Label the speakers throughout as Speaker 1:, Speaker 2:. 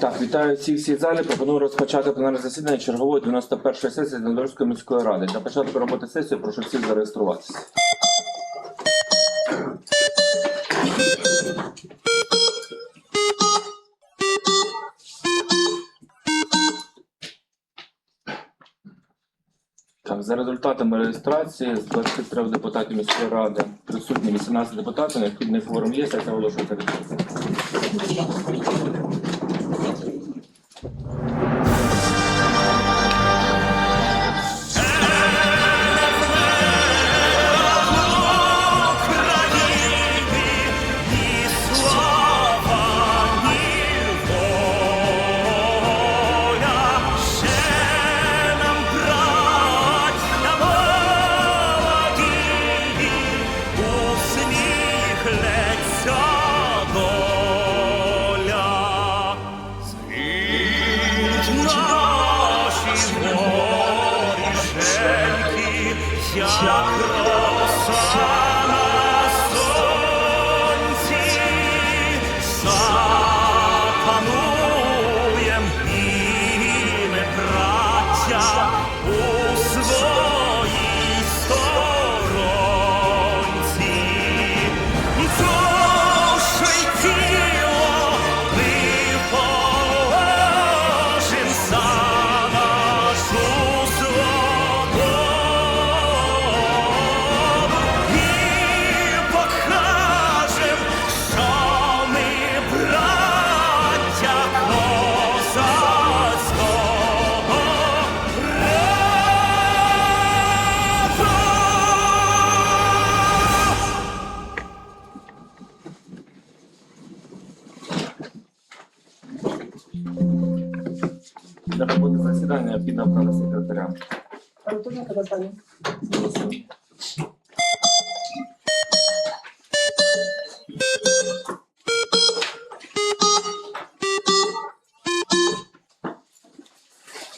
Speaker 1: Так, вітаю всіх всіх залі. Пропоную розпочати пленарне засідання чергової 91-ї сесії Донбаської міської ради. Для початку роботи сесії прошу всіх зареєструватися. Так, за результатами реєстрації з 23 депутатів міської ради присутні 18 депутатів, необхідний форум є, сесія оголошується відкритою.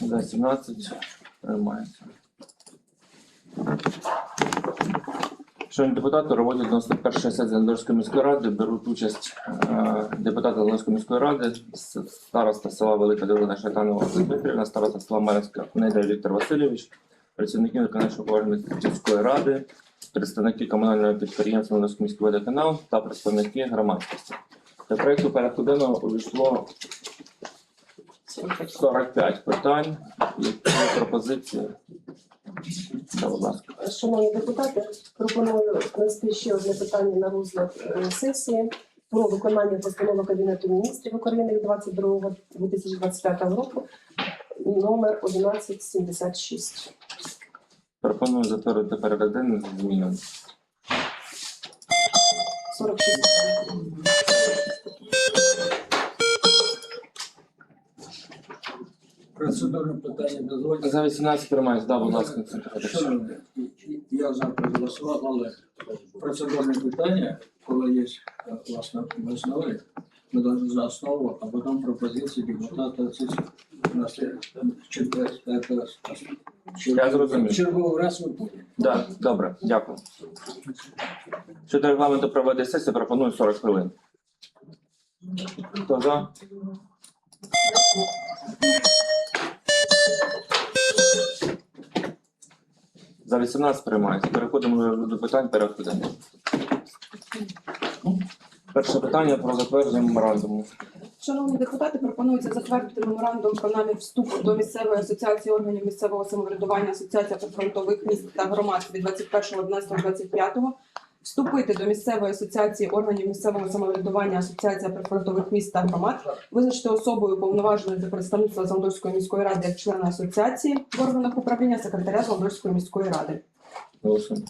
Speaker 2: За
Speaker 1: 17 приймається. Шановні депутати, роботі 91 сесії Донецької міської ради беруть участь е, депутати Донецької міської ради, староста села Велика Долина Шатанова Дмитрівна, староста села Мар'їнська Недя Віктор Васильович, працівники виконавчого органу міської ради, представники комунального підприємства Донецький міський водоканал та представники громадськості. До проекту порядку денного увійшло 45 питань. Які пропозиції? Та, будь ласка.
Speaker 3: Шановні депутати, пропоную внести ще одне питання на розгляд е, сесії про виконання постанови Кабінету міністрів України від 22.2025 року номер 1176.
Speaker 1: Пропоную затвердити порядок денний з змінами.
Speaker 3: 46
Speaker 4: Процедурне питання дозвольте.
Speaker 1: За 18 приймається, да, будь ласка, Олександр
Speaker 4: Шановні, я за проголосував, але процедурне питання, коли є е, власне ми должны за основу, а потім пропозиції депутата це на
Speaker 1: Я зрозумів.
Speaker 4: Черговий раз ви будете.
Speaker 1: Да, добре, дякую. Щодо регламенту проведення сесії, пропоную 40 хвилин. Хто за? За 18 приймається. Переходимо до питань денного. Перше питання про затвердження меморандуму.
Speaker 5: Шановні депутати, пропонується затвердити меморандум про намір вступу до місцевої асоціації органів місцевого самоврядування Асоціація прифронтових міст та громад від 21.11.25, вступити до місцевої асоціації органів місцевого самоврядування Асоціація прифронтових міст та громад, визначити особою повноваженою за представництва Зандольської міської ради як члена асоціації в органах управління секретаря Зандольської міської ради.
Speaker 1: Голосуємо.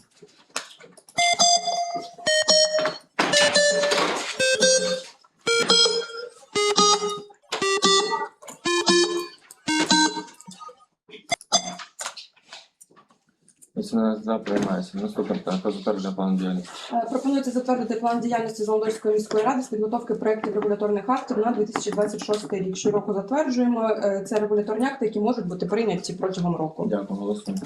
Speaker 1: Вісімнадцять за приймається. Наступне питання про затвердження плану діяльності.
Speaker 5: Е, Пропонується затвердити план діяльності Золотоської міської ради з підготовки проєктів регуляторних актів на 2026 рік. Щороку затверджуємо Е, це регуляторні акти, які можуть бути прийняті протягом року.
Speaker 1: Дякую, голосуємо.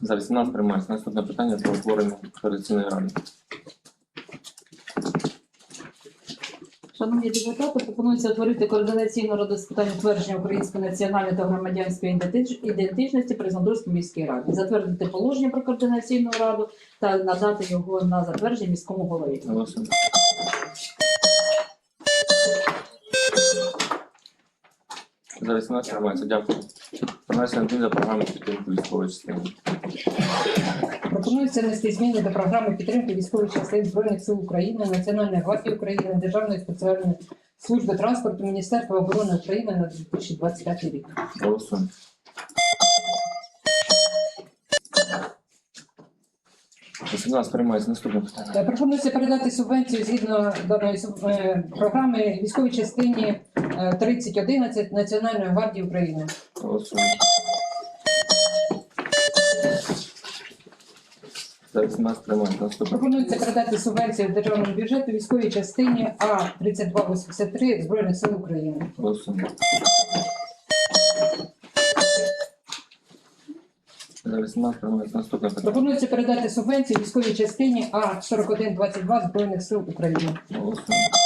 Speaker 1: За 18 приймається. Наступне питання про утворення координаційної ради.
Speaker 6: Шановні депутати, пропонується утворити координаційну раду з питань утвердження української національної та громадянської ідентичності при Зандурській міській раді, затвердити положення про координаційну раду та надати його на затвердження міському голові.
Speaker 1: За 18 приймається. Дякую. Принесення до програми підтримки військової частини.
Speaker 7: Пропонується внести зміни до програми підтримки військових частин Збройних сил України, Національної гвардії України, Державної спеціальної служби транспорту Міністерства оборони України на 2025 рік.
Speaker 1: Голосуємо. За 17 приймається. Наступне питання.
Speaker 7: Е, Пропонується передати субвенцію згідно даної е, програми військовій частині е, 3011 Національної гвардії України.
Speaker 1: Голосуємо. 18 приймається. Наступне.
Speaker 7: Пропонується передати субвенцію в державному бюджету військовій частині А 3283 Збройних сил України.
Speaker 1: Голосуємо. За 18. Наступне питання.
Speaker 7: Пропонується передати субвенцію військовій частині А 4122 Збройних сил України.
Speaker 1: Голосуємо.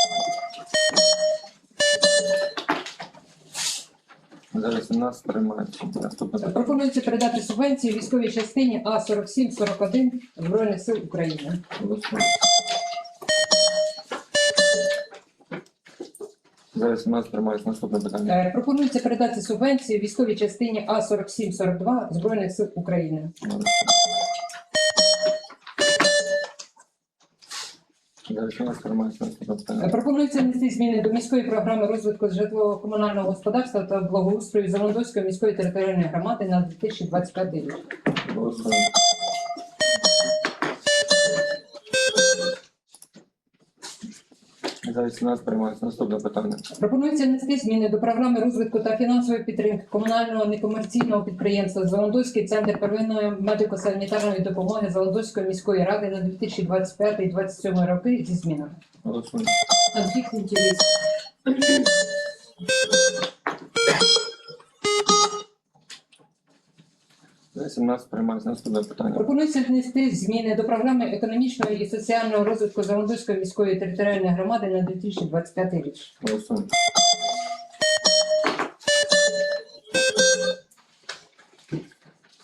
Speaker 1: За 18 приймається. Наступне питання.
Speaker 7: Пропонується передати субвенцію військовій частині А 4741 Збройних сил України.
Speaker 1: Голосуємо. За 18 приймається. Наступне питання.
Speaker 7: Е, Пропонується передати субвенцію військовій частині А 4742 Збройних сил України.
Speaker 1: Голосуємо.
Speaker 7: Пропонується внести зміни до міської програми розвитку житлово-комунального господарства та благоустрою Заводської міської територіальної громади на 2025 рік.
Speaker 1: Голосуємо. За 18 приймається. Наступне питання.
Speaker 7: Пропонується внести зміни до програми розвитку та фінансової підтримки комунального некомерційного підприємства Заводський центр первинної медико-санітарної допомоги Заводської міської ради на 2025-2027 роки зі змінами.
Speaker 1: Голосуємо.
Speaker 6: Конфлікт інтересів.
Speaker 1: 17 приймається. Наступне питання.
Speaker 7: Пропонується внести зміни до програми економічного і соціального розвитку Заводської міської територіальної громади на 2025 рік.
Speaker 1: Голосуємо.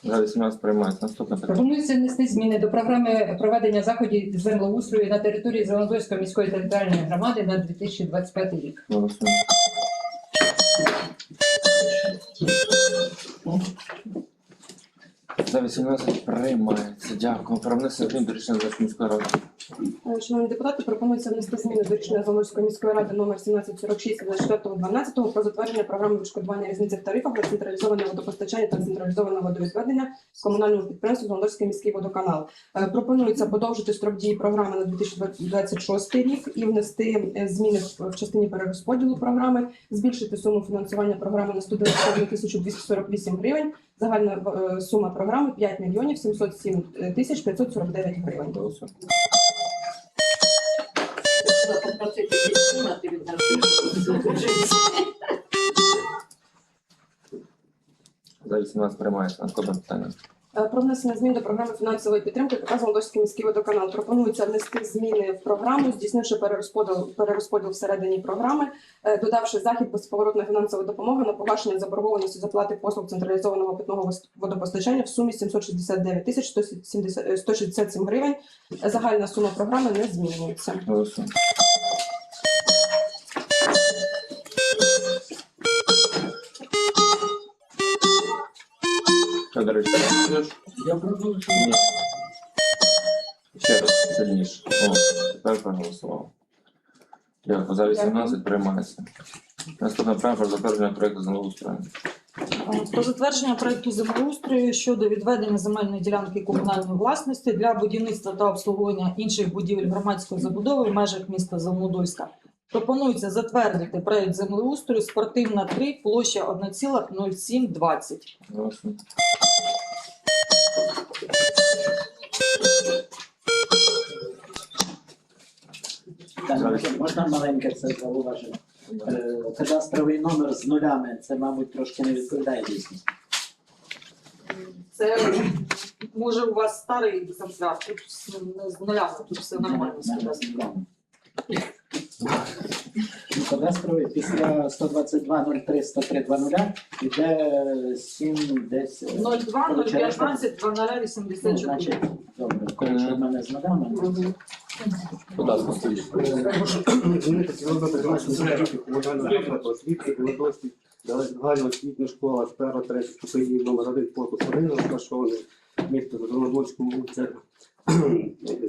Speaker 1: За 18 приймається. Наступне питання.
Speaker 7: Пропонується внести зміни до програми проведення заходів з землеустрою на території Заводської міської територіальної громади на 2025 рік.
Speaker 1: Голосуємо. За 18 приймається. Дякую. Про внесення змін до рішення міської ради.
Speaker 5: Е, Шановні депутати, пропонується внести зміни до рішення Заморської міської ради номер 1746 від 24.12 про затвердження програми відшкодування різниці в тарифах на централізоване водопостачання та централізоване водовідведення з комунального підприємства Заморський міський водоканал. Е, Пропонується подовжити строк дії програми на 2026 рік і внести е, зміни в- частині перерозподілу програми, збільшити суму фінансування програми на 191 тисячу 248 гривень. Загальна сума програми 5 мільйонів 707 тисяч 549 гривень.
Speaker 1: Голосуємо. За 18 приймається. Наступне питання.
Speaker 5: Е, Про внесення змін до програми фінансової підтримки ПК Володимирський міський водоканал. Пропонується внести зміни в програму, здійснивши перерозподіл, перерозподіл всередині програми, е, додавши захід безповоротна фінансова допомога на погашення заборгованості з оплати послуг централізованого питного водопостачання в сумі 769 тисяч 170 е, 167 гривень. Загальна сума програми не змінюється.
Speaker 1: Федорович, ти?
Speaker 4: Я пропоную.
Speaker 1: Ні. Ще раз сильніше. О, тепер проголосував. Дякую. За 18 приймається. Наступне питання про затвердження проєкту землеустрою.
Speaker 6: Про затвердження проекту землеустрою щодо відведення земельної ділянки комунальної власності для будівництва та обслуговування інших будівель громадської забудови в межах міста Замодольська. Пропонується затвердити проект землеустрою спортивна 3, площа 1,0720.
Speaker 1: Голосуємо.
Speaker 8: Можна маленьке це зауваження? Е, Кадастровий номер з нулями, це, мабуть, трошки не відповідає дійсності.
Speaker 6: Це може у вас старий екземпляр, тут з- нулями, тут все нормально з кадастром.
Speaker 8: Кадастровий після 122 03 103 20 іде 7 десь.
Speaker 6: 02 015 0084.
Speaker 8: Значить, добре, коротше, в мене з ногами.
Speaker 1: Будь ласка.
Speaker 9: Змінити цільове призначення освіти комунального закладу освіти Білодольській загальноосвітня школа з 1 3 ступені номер 1 корпус 1 розташований місто Золотоцькому вулиця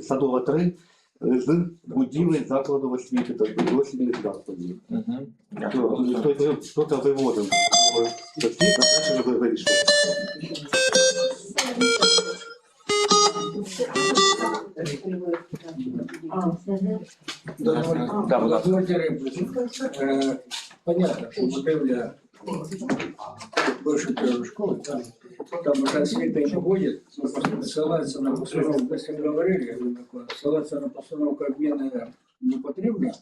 Speaker 9: Садова 3 з будівель закладу освіти та дослідних закладів. Тобто хто-то виводив освіти, а далі вже вирішив.
Speaker 4: Е, Понятно, що будівля бывшей первой школы, там, там уже освіта не будет, но просто ссылаться на постановку, если мы говорили, ссылаться на постановку обмена не потрібно,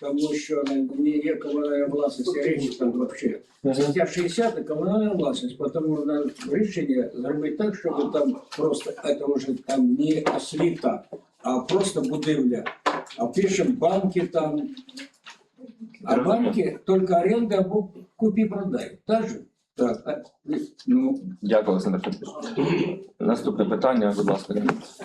Speaker 4: тому що не є комунальна власність речі там вообще. Стаття 60 – комунальна власність, тому на рішення зробити так, щоб там просто, це вже там не освіта, а просто будівля. А пишем банки там, а банки только аренда Так а, Ну,
Speaker 1: Дякую, Олександр Петрович. Наступне питання, будь ласка,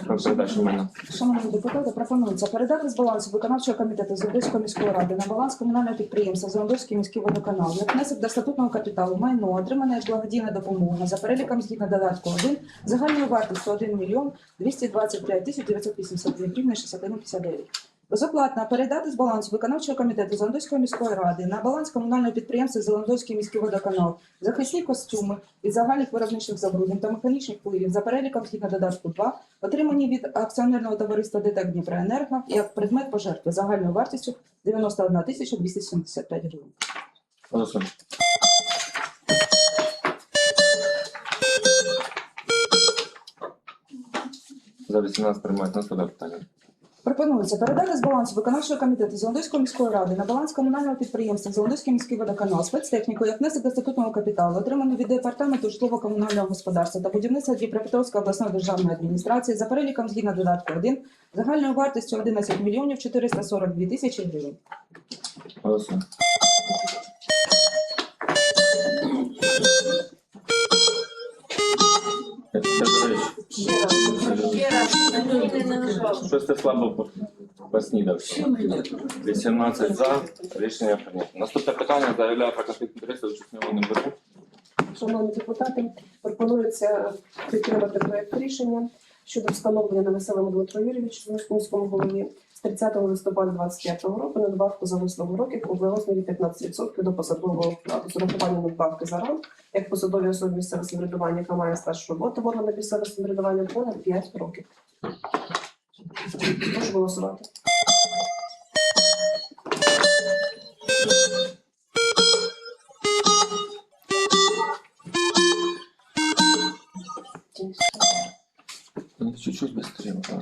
Speaker 1: про передачу мене.
Speaker 5: Шановні депутати, пропонується передати з балансу виконавчого комітету Золотоської міської ради на баланс комунального підприємства Золотоський міський водоканал як внесок до статутного капіталу майно, отримане як благодійна допомога за переліком згідно додатку 1 загальною вартістю 1 мільйон 225 тисяч 982 гривні 61,59. Безоплатно передати з балансу виконавчого комітету Золотоської міської ради на баланс комунального підприємства Золотоський міський водоканал захисні костюми від загальних виробничих забруднень та механічних впливів за переліком згідно додатку 2 отримані від акціонерного товариства ДТЕК Дніпроенерго як предмет пожертви загальною вартістю 91 тисяча 275 гривень.
Speaker 1: Голосуємо. За 18 приймають наступне питання.
Speaker 5: Пропонується передати з балансу виконавчого комітету Золотоської міської ради на баланс комунального підприємства Золотоський міський водоканал спецтехніку як внесок до статутного капіталу, отриману від департаменту житлово-комунального господарства та будівництва Дніпропетровської обласної державної адміністрації за переліком згідно додатку 1 загальною вартістю 11 мільйонів 442 тисячі гривень.
Speaker 1: Щось ти слабо поснідав. 18 за. Рішення прийнято. Наступне питання заявляю про конфлікт інтересів не беру.
Speaker 3: Шановні депутати, пропонується підтримати проєкт рішення щодо встановлення Новоселому Дмитро Юрійовичу в міському голові 30 листопада 2025 року надбавку за вислугу років у розмірі 15% до посадового окладу з урахуванням надбавки за ранг, як посадові особи місцевого самоврядування, яка має стаж роботи в органах місцевого самоврядування понад 5 років. Прошу голосувати.
Speaker 1: Чуть-чуть швидше,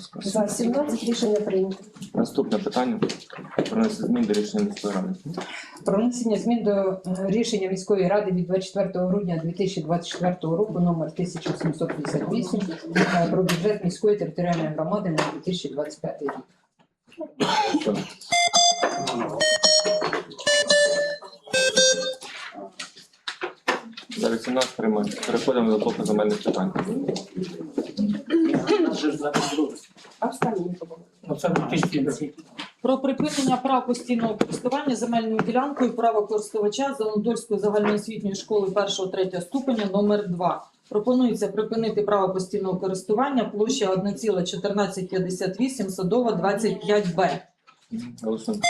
Speaker 1: ласка.
Speaker 3: За 17 рішення прийнято.
Speaker 1: Наступне питання. Пронести змін до рішення міської ради.
Speaker 7: Про внесення змін до е, рішення міської ради від 24 грудня 2024 року номер 1758 е, про бюджет міської територіальної громади на 2025 рік.
Speaker 1: За 18 приймають. Переходимо до блоку земельних питань.
Speaker 8: Же зараз.
Speaker 3: А
Speaker 8: в кінці.
Speaker 6: Про припинення прав постійного користування земельною ділянкою права користувача Золотольської загальноосвітньої школи 1-3 ступеня номер 2 Пропонується припинити право постійного користування площа 1,1458, Садова 25Б.
Speaker 1: Голосуємо.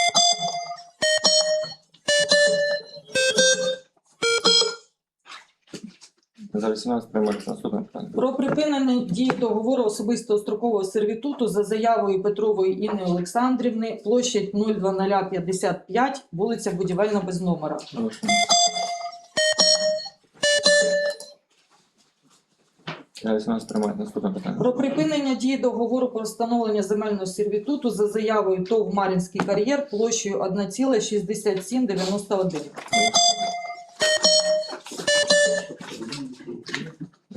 Speaker 1: За 18 приймають. Наступне питання.
Speaker 6: Про припинення дії договору особистого строкового сервітуту за заявою Петрової Інни Олександрівни, площадь 02055, вулиця Будівельна без номера.
Speaker 1: За 18 приймають. Наступне питання.
Speaker 6: Про припинення дії договору про встановлення земельного сервітуту за заявою ТОВ Мар'їнський кар'єр площею 1,6791.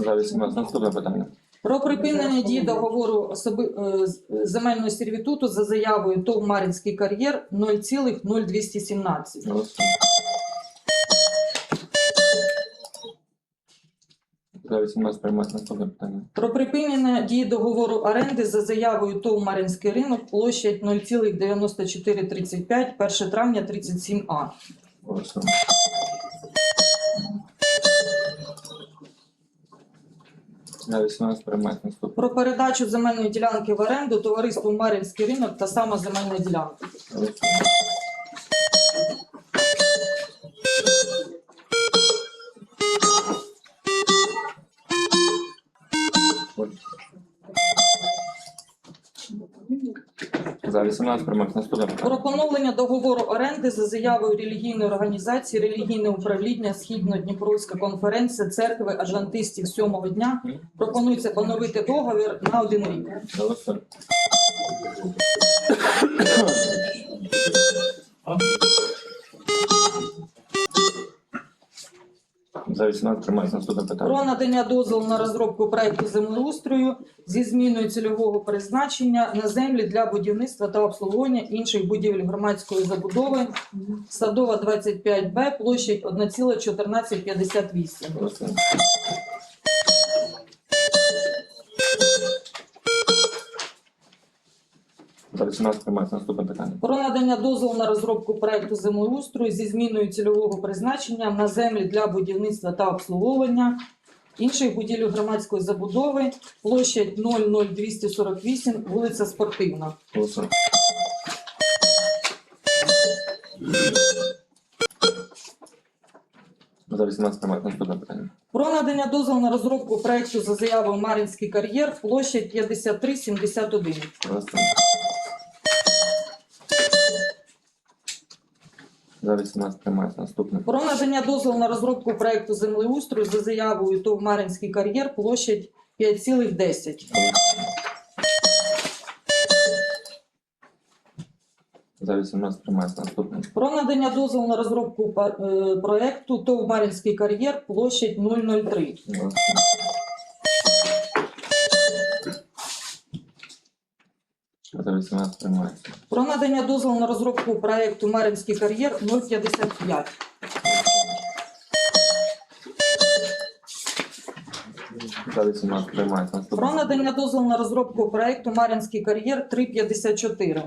Speaker 1: За 18 наступне питання.
Speaker 6: Про припинення дії договору особи... е, земельного сервітуту за заявою ТОВ Мар'їнський кар'єр 0,0217.
Speaker 1: За 18 приймається наступне питання.
Speaker 6: Про припинення дії договору оренди за заявою ТОВ Мар'їнський ринок площадь 0,9435, 1 травня 37А.
Speaker 1: Голосуємо. За 18 приймається наступне.
Speaker 6: Про передачу земельної ділянки в оренду товариству Мар'їнський ринок та сама земельна ділянка.
Speaker 1: Голосуємо. 18 приймається наступне питання.
Speaker 6: Про поновлення договору оренди за заявою релігійної організації релігійне управління Східно-Дніпровська конференція церкви адвентистів сьомого дня пропонується поновити договір на один рік.
Speaker 1: Голосуємо. За 18 тримається наступне
Speaker 6: Про надання дозволу на розробку проекту землеустрою зі зміною цільового призначення на землі для будівництва та обслуговування інших будівель громадської забудови Садова 25Б, площадь 1,1458.
Speaker 1: Голосуємо. 18 приймається наступне питання.
Speaker 6: Про надання дозволу на розробку проекту землеустрою зі зміною цільового призначення на землі для будівництва та обслуговування інших будівель громадської забудови, площадь 00248, вулиця Спортивна.
Speaker 1: Голосуємо. За 18 приймається наступне питання.
Speaker 6: Про надання дозволу на розробку проекту за заявою Мар'їнський кар'єр, площадь 5371.
Speaker 1: Голосуємо. За 18 приймається наступне.
Speaker 6: Про надання дозволу на розробку проекту землеустрою за заявою ТОВ Мар'їнський кар'єр, площадь 5,10.
Speaker 1: За 18 приймається наступне.
Speaker 6: Про надання дозволу на розробку е, проекту ТОВ Мар'їнський кар'єр, площадь 003.
Speaker 1: Голосуємо. За 18 приймається.
Speaker 6: Про надання дозволу на розробку проекту Мар'їнський кар'єр 055.
Speaker 1: За 18 приймається наступне.
Speaker 6: Про надання дозволу на розробку проекту Мар'їнський кар'єр 354.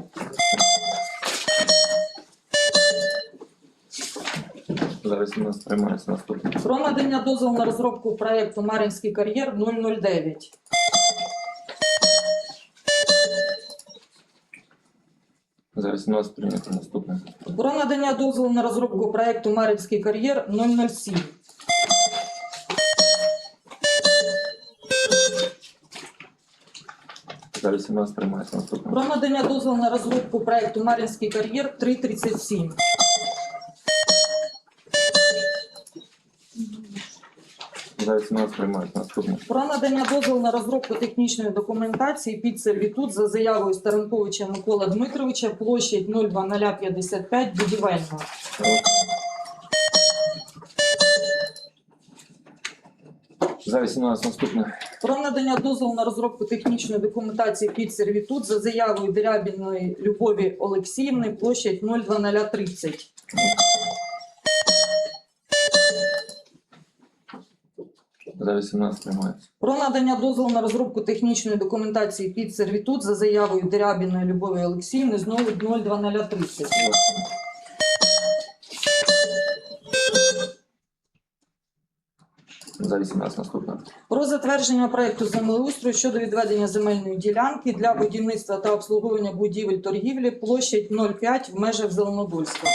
Speaker 1: За 18 приймається наступне.
Speaker 6: Про надання дозволу на розробку проекту Мар'їнський кар'єр 009.
Speaker 1: За 18 прийнято наступне.
Speaker 6: Про надання дозволу на розробку проекту Марівський кар'єр 007.
Speaker 1: За 18 приймається наступне.
Speaker 6: Про надання дозволу на розробку проекту Мар'їнський кар'єр 337.
Speaker 1: 18 приймається наступне.
Speaker 6: Про надання дозволу на розробку технічної документації під сервітут за заявою Старенковича Микола Дмитровича площадь 02055 будівельного.
Speaker 1: За 18 наступне.
Speaker 6: Про надання дозволу на розробку технічної документації під сервітут за заявою Дерябіної Любові Олексіївни площадь 02030.
Speaker 1: За 18 приймається.
Speaker 6: Про надання дозволу на розробку технічної документації під сервітут за заявою Дерябіної Любові Олексіївни знову 02030.
Speaker 1: За 18 наступне.
Speaker 6: Про затвердження проекту землеустрою щодо відведення земельної ділянки для будівництва та обслуговування будівель торгівлі площадь 0,5 в межах Зеленодольська.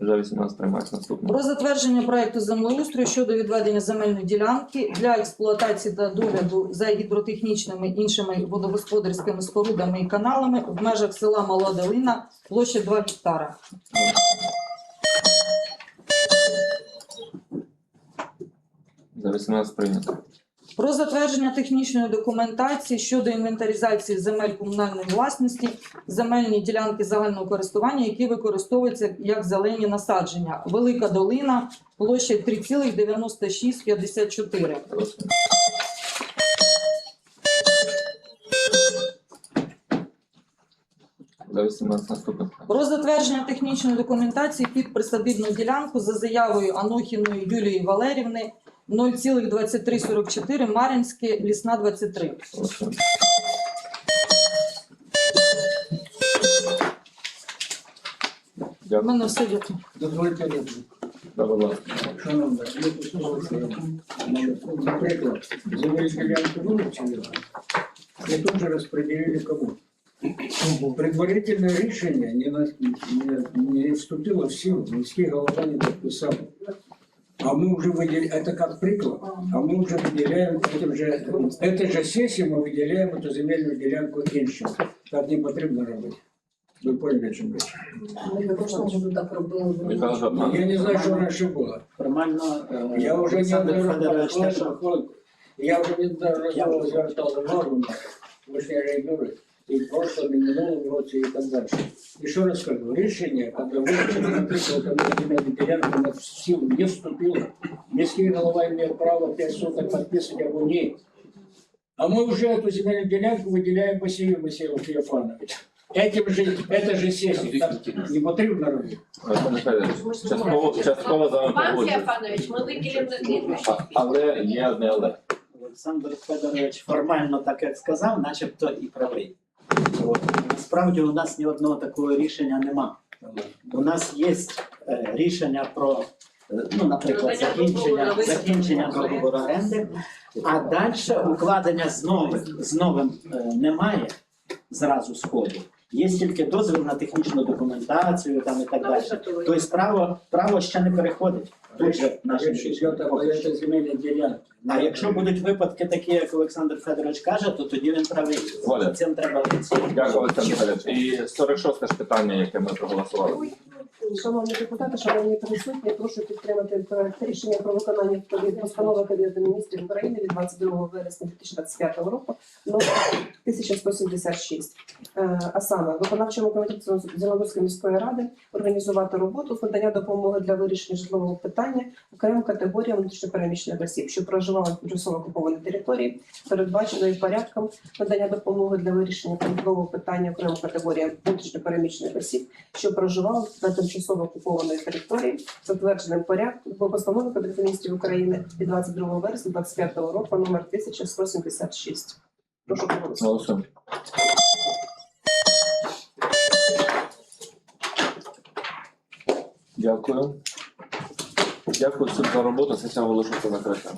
Speaker 1: За 18 приймається наступне.
Speaker 6: Про затвердження проекту землеустрою щодо відведення земельної ділянки для експлуатації та догляду за гідротехнічними іншими водогосподарськими спорудами і каналами в межах села Мала Долина площа 2 гектара.
Speaker 1: За 18 прийнято.
Speaker 6: Про затвердження технічної документації щодо інвентаризації земель комунальної власності, земельні ділянки загального користування, які використовуються як зелені насадження. Велика долина, площа 3,9654.
Speaker 1: Голосуємо. За 18 наступне.
Speaker 6: Про затвердження технічної документації під присадибну ділянку за заявою Анохіної Юлії Валерівни 0,2344 Мар'їнське, лісна 23. У
Speaker 1: Дякую.
Speaker 6: мене все дякую.
Speaker 4: Дозвольте репліку.
Speaker 1: Да, будь ласка.
Speaker 4: Шановні, ми послухали, наприклад, земельну ділянку вилучили, і тут же розподілили кому. Предварительне рішення не, на- не, не вступило в силу, міський голова не підписав А мы уже выделяем, это как приклад, а мы уже выделяем, это же, это же сессия, мы выделяем эту земельную делянку іншим. Так не потрібно робити. Ви поняли, о чому річ?
Speaker 3: Ми також можемо так робили.
Speaker 1: Михайло Жапан.
Speaker 4: Я не знаю, що раніше було.
Speaker 8: Формально е,
Speaker 4: Я вже не
Speaker 8: Олександр Федорович
Speaker 4: одноразово,
Speaker 8: теж
Speaker 4: хвилинку. я вже не одноразово звертав увагу на вишні рейдури, і в прошлому, і минулому році, і так далі. І що раз кажу, рішення, коли вилучили, наприклад, там земельну ділянку, на в силу не вступило. Міський голова має право 5 суток підписати або ні. А мы уже эту земельную делянку выделяем Василию Василию Феофановичу. Этим же, это же сессия, так не потрібно робити.
Speaker 1: Олександр Федорович, частково, частково з вами
Speaker 10: Пан
Speaker 1: погоджуюсь.
Speaker 10: Феофанович, ми виділимо слідуючий.
Speaker 1: А- Але є одне але.
Speaker 8: Олександр Федорович формально так як сказав, начебто і правий. От. Насправді у нас ні одного такого рішення нема. У нас є е, рішення про, е, ну, наприклад, закінчення,
Speaker 10: договору.
Speaker 8: закінчення договору оренди, а далі укладення з новим, з новим е, немає зразу сходу. Є тільки дозвіл на технічну документацію там і так далі. Тобто право, право ще не переходить. Тут же наші
Speaker 4: Якщо йде земельні ділянки.
Speaker 8: А якщо будуть випадки такі, як Олександр Федорович каже, то тоді він правий.
Speaker 1: Згоден.
Speaker 8: Цим треба
Speaker 1: Дякую, Олександр Федорович. І 46 ж питання, яке ми проголосували.
Speaker 3: Шановні депутати, шановні присутні, прошу підтримати проект рішення про виконання постанови Кабінету міністрів України від 22 вересня 2025 року номер 1176. Е, А саме виконавчому комітету Зеленодольської міської ради організувати роботу з надання допомоги для вирішення житлового питання окремим категоріям внутрішньопереміщених осіб, що проживали на тимчасово окупованій території, передбаченою порядком надання допомоги для вирішення житлового питання окремим категоріям внутрішньопереміщених осіб, що проживали на тимчасово окупованій території, затвердженим порядком по постанові Кабінету міністрів України від 22 вересня 2025 року номер 1176. Прошу проголосувати.
Speaker 1: Дякую. Дякую всім за роботу. Сесія оголошується закрита.